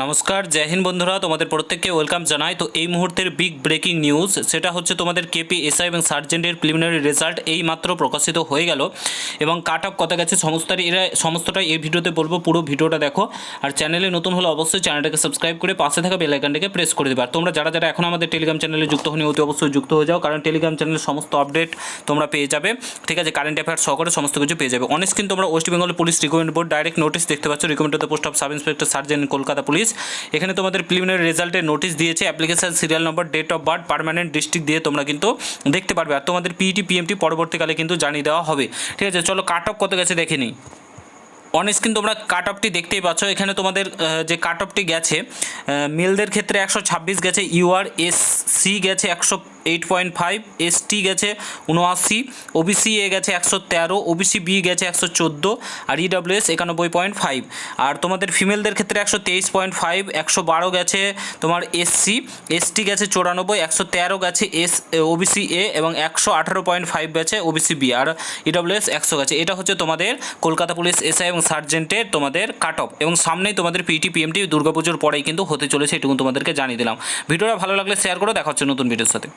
নমস্কার, জয় হিন্দ বন্ধুরা, তোমাদের প্রত্যেককে ওয়েলকাম জানাই। তো এই মুহূর্তের বিগ ব্রেকিং নিউজ সেটা হচ্ছে তোমাদের কেপি এসআই এবং সার্জেন্টের প্রিলিমিনারি রেজাল্ট এই মাত্র প্রকাশিত হয়ে গেল। এবং কাট অফ কথা গেছে সমস্তটাই, এরা সমস্তটাই এই ভিডিওতে বলব, পুরো ভিডিওটা দেখো। আর চ্যানেলে নতুন হলে অবশ্যই চ্যানেলটাকে সাবস্ক্রাইব করে পাশে থাকা বেল আইকনটাকে প্রেস করে দেবে। আর তোমরা যারা যারা এখন আমাদের টেলিগ্রাম চ্যানেলে যুক্ত হনি, অতি অবশ্যই যুক্ত হয়ে যাও। কারণ টেলিগ্রাম চ্যানেলের সমস্ত আপডেট তোমরা পেয়ে যাবে। ঠিক আছে কারেন্ট অ্যাফেয়ার্স সহকারে সমস্ত কিছু পেয়ে যাবে। অনেক কিন্তু তোমরা West Bengal police recommend board direct notice দেখতে পাচ্ছ। Recommend post of sub inspector sergeant Kolkata police এখানে তোমাদের প্রিলিমিনারি রেজাল্টের নোটিশ দিয়েছে application serial number date of birth permanent district দিয়ে তোমরা কিন্তু দেখতে পারবে। আর তোমাদের পিইটি পিএমটি পরবর্তীকালে কিন্তু জানিয়ে দেওয়া হবে। ঠিক আছে, চলো কাট অফ কত গেছে দেখে নিই। অন স্ক্রিন তোমরা কাট অফটি দেখতেই পাচ্ছ। এখানে তোমাদের যে কাট অফটি গেছে মেলদের ক্ষেত্রে একশো ছাব্বিশ গেছে ইউআর এস সি গেছে একশো eight point five, S T গেছে উনআশি, ওবিসি এ গেছে একশো তেরো, ওবিসি বি গেছে একশো চোদ্দ আর ইডাব্লিউএস একানব্বই পয়েন্ট ফাইভ। আর তোমাদের ফিমেলদের ক্ষেত্রে একশো তেইশ পয়েন্ট ফাইভ, একশো বারো গেছে তোমার এসসি এসটি গেছে চৌরানব্বই, একশো তেরো গেছে এস ওবিসি এ এবং একশো আঠারো পয়েন্ট ফাইভ গেছে ওবিসি বি আর ইডাব্লিউএস একশো গেছে। এটা হচ্ছে তোমাদের কলকাতা পুলিশ এসআই এবং সার্জেন্টের তোমাদের কাট অফ এবং সামনেই তোমাদের পিটি পিএমটি দুর্গাপুজোর পরেই কিন্তু হতে চলেছে এটুকু তোমাদেরকে জানিয়ে দিলাম। ভিডিওটা ভালো লাগলে শেয়ার করো দেখা হচ্ছে নতুন ভিডিওর সাথে।